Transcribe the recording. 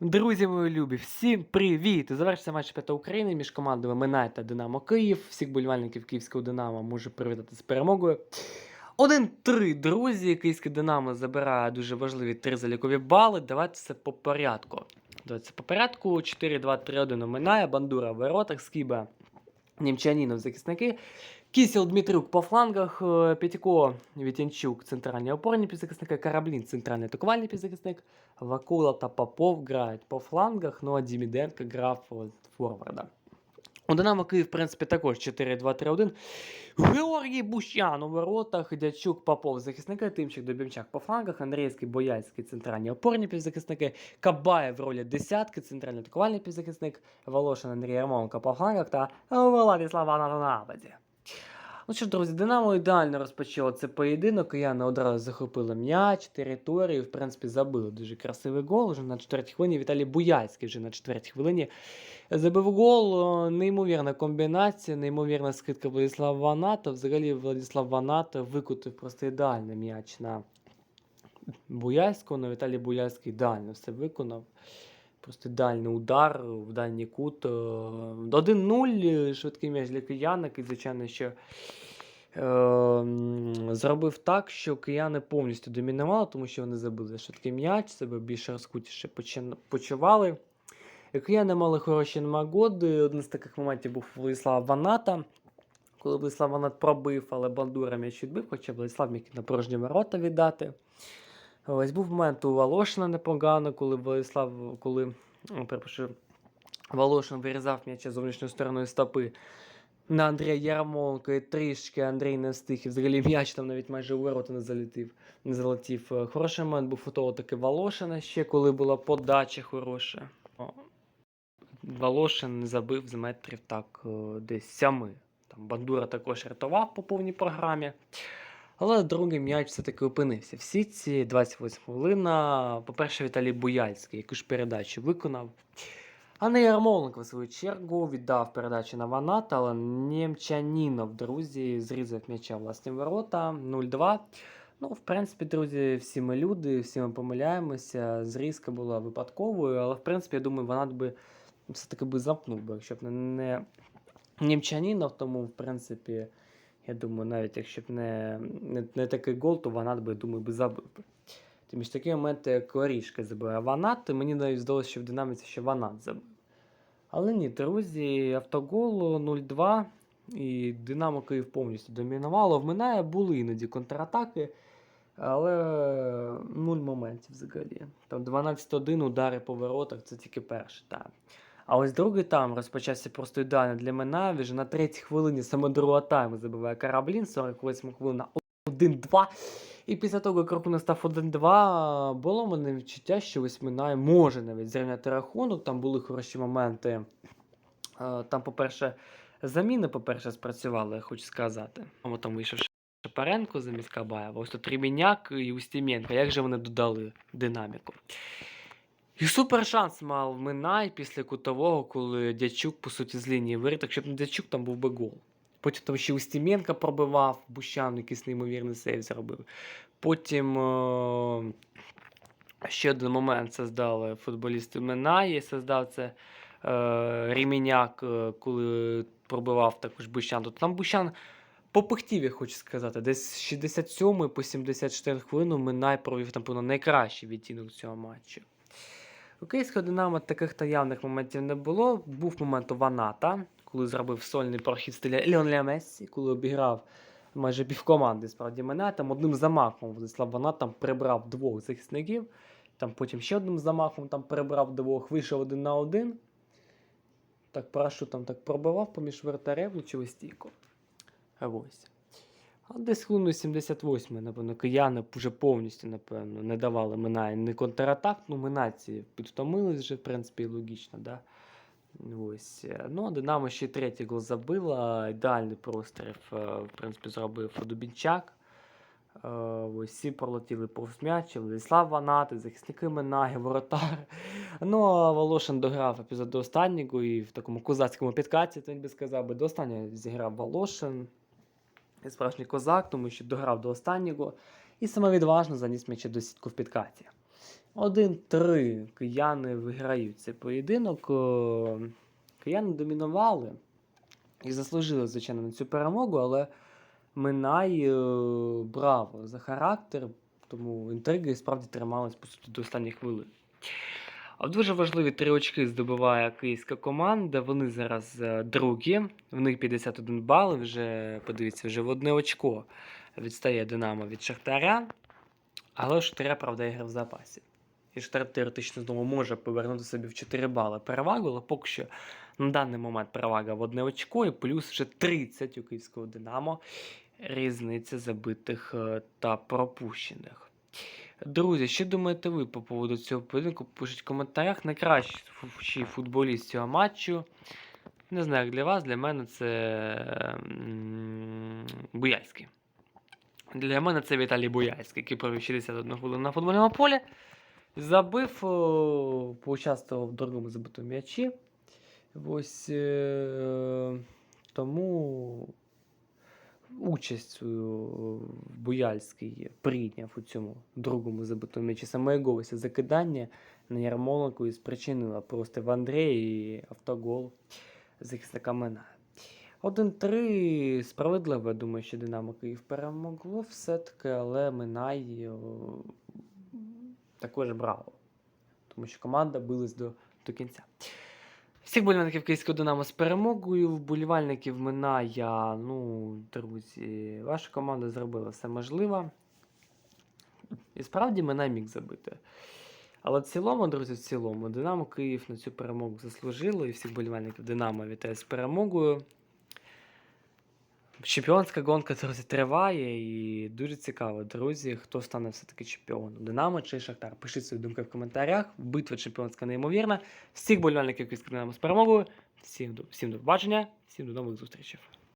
Друзі мої любі, всім привіт! Завершився матч П'ята України між командами Минай та Динамо Київ. Всіх болівальників київського Динамо можу привітати з перемогою. 1-3, друзі. Київське Динамо забирає дуже важливі три залікові бали. Давайте це по порядку. Давайте це по порядку. 4-2-3-1 у Минає, Бандура в воротах, Скіба, Німчанінов захисники. Кісіл Дмитрюк по флангах, е, П'ятіко Вітянчук, центральні опорні півзахисники, Караблін, центральний атакувальний півзахисник, Вакула та Попов по флангах, ну а Діміденко грав форварда. У Динамо Київ, в принципі, також 4-2-3-1. Георгій Бущан у воротах, Дячук, Попов захисники, Тимчик, Добімчак по флангах, Андрійський, Бояцький, центральні опорні півзахисники, Кабаєв в ролі десятки, центральний атакувальний півзахисник, Волошин, Андрій Ярмоленко по флангах та Владислав Анна на нападі. Ну що друзі, Динамо ідеально розпочало цей поєдинок. Кияни одразу захопили м'яч, територію, в принципі, забили дуже красивий гол. Вже на четвертій хвилині Віталій Буяцький вже на четвертій хвилині забив гол. Неймовірна комбінація, неймовірна скидка Владислава Ваната. Взагалі Владислав Ваната викутив просто ідеальний м'яч на Буяцького. На Віталій Буяцький ідеально все виконав. Просто ідеальний удар в дальній кут. Е, 1-0 швидкий м'яч для киянок. І, звичайно, що е, зробив так, що кияни повністю домінували, тому що вони забили швидкий м'яч, себе більш розкутіше почували. Кияни мали хороші нагоди. Один з таких моментів був Владислав Ваната. Коли Владислав Ванат пробив, але Бандура м'яч відбив, хоча Владислав міг на порожні ворота віддати. Ось був момент у Волошина непогано, коли Владислав, коли перепрошую, Волошин вирізав м'яча зовнішньою стороною стопи на Андрія Ярмоленко і трішки Андрій не встиг. І взагалі м'яч там навіть майже у ворота не залетів. Не залетів. Е, Хороший момент був у того таки Волошина ще, коли була подача хороша. Волошин не забив з метрів так е, десь сями. Там Бандура також рятував по повній програмі. Але другий м'яч все-таки опинився. Всі ці 28 хвилина. По-перше, Віталій Буяльський, яку ж передачу виконав. А не Ярмоленко, в свою чергу, віддав передачу на Ваната, але Нємчанінов, друзі, зрізав м'яча власні ворота 0-2. Ну, в принципі, друзі, всі ми люди, всі ми помиляємося. Зрізка була випадковою, але в принципі, я думаю, Ванат би все-таки би замкнув би, якщо б не, не тому, в принципі, я думаю, навіть якщо б не, не, не такий гол, то Ванат би, думаю, би забив. Тим ж такі моменти, як Орішка забиває Ванат, і мені навіть здалося, що в динаміці ще Ванат забив. Але ні, друзі, автогол 0-2, і Динамо Київ повністю домінувало. В Минає були іноді контратаки, але нуль моментів взагалі. Там 12-1 удари по воротах, це тільки перший. А ось другий тайм розпочався просто ідеально для Минає. Вже на третій хвилині саме другого тайму забиває Караблін, 48 хвилина 1-2. І після того, як рахунок став 1-2, було мене відчуття, що ось Минай може навіть зрівняти рахунок. Там були хороші моменти. Е, Там, по-перше, заміни, по-перше, спрацювали, я хочу сказати. Там вийшов Шапаренко замість Кабаєва. Ось тут Рібіняк і Устіменко. Як же вони додали динаміку? І супер шанс мав Минай після кутового, коли Дячук, по суті, з лінії виріт. Якщо б не Дячук, там був би гол. Потім там ще Устіменко пробивав, Бущан якийсь неймовірний сейв зробив. Потім е- ще один момент создали футболісти Минаї, создав це е- Ріміняк, е, коли пробивав також Бущан. Тут там Бущан попихтів, я хочу сказати. Десь з 67 по 74 хвилину Минай провів, напевно, найкращий відтінок цього матчу. У Київського Динамо таких та явних моментів не було. Був момент у Ваната, коли зробив сольний прохід в стилі Леонеля Мессі, коли обіграв майже півкоманди справді мене. Там одним замахом Владислав Ванат там прибрав двох захисників. Там потім ще одним замахом там прибрав двох, вийшов один на один. Так парашутом так пробивав поміж влучив у стійку. Ось. А десь хвилину 78, напевно, кияни вже повністю, напевно, не давали Минай не контратак, ну Минайці підвтомились вже, в принципі, логічно, да? Ось. е, Ну, Динамо ще третій гол забила. Ідеальний простріл, е, в принципі, зробив Дубінчак. Е, Ось всі пролетіли повз м'яч, Владислав Ванати, захисники Минаги, воротар. Ну, а Волошин дограв епізод до останнього і в такому козацькому підкаті, то він би сказав би, до останнього зіграв Волошин. І справжній козак, тому що дограв до останнього і самовідважно заніс м'яча до сітку в підкаті. 1-3 кияни виграють цей поєдинок. Е, Кияни домінували і заслужили, звичайно, на цю перемогу, але Минай е, браво за характер, тому інтриги справді тримались по суті до останніх хвилин. А дуже важливі три очки здобуває київська команда. Вони зараз е, другі, в них 51 бал. Вже подивіться, вже в одне очко відстає Динамо від Шахтаря. Але Шахтаря, правда, ігра в запасі. І Шахтар теоретично знову може повернути собі в 4 бали перевагу, але поки що на даний момент перевага в одне очко і плюс вже 30 у київського Динамо. Різниця забитих е, та пропущених. Друзі, що думаєте ви по поводу цього поєдинку? Пишіть в коментарях. Найкращий футболіст цього матчу. Не знаю, як для вас, для мене це Буяльський. Для мене це Віталій Буяльський, який провів 61 хвилину на футбольному полі. Забив, поучаствував в другому забитому м'ячі. Ось е, тому участь в Буяльський прийняв у цьому другому забитому м'ячі. Саме його закидання на Ярмоленку і спричинило просто в Андрії і автогол захисника Минає. 1-3 справедливо, я думаю, що Динамо Київ перемогло все-таки, але Минай також браво. Тому що команда билась до, до кінця. Всіх болівальників Київського Динамо з перемогою, вболівальників Миная, ну, друзі, ваша команда зробила все можливе. І справді Минай міг забити. Але в цілому, друзі, в цілому, Динамо Київ на цю перемогу заслужило, і всіх болівальників Динамо вітає з перемогою. Чемпіонська гонка, друзі, триває і дуже цікаво, друзі, хто стане все-таки чемпіоном. Динамо чи Шахтар. Пишіть свої думки в коментарях. Битва чемпіонська неймовірна. Всіх Київського Динамо з перемогою. Всім до, всім до побачення, всім до нових зустрічей.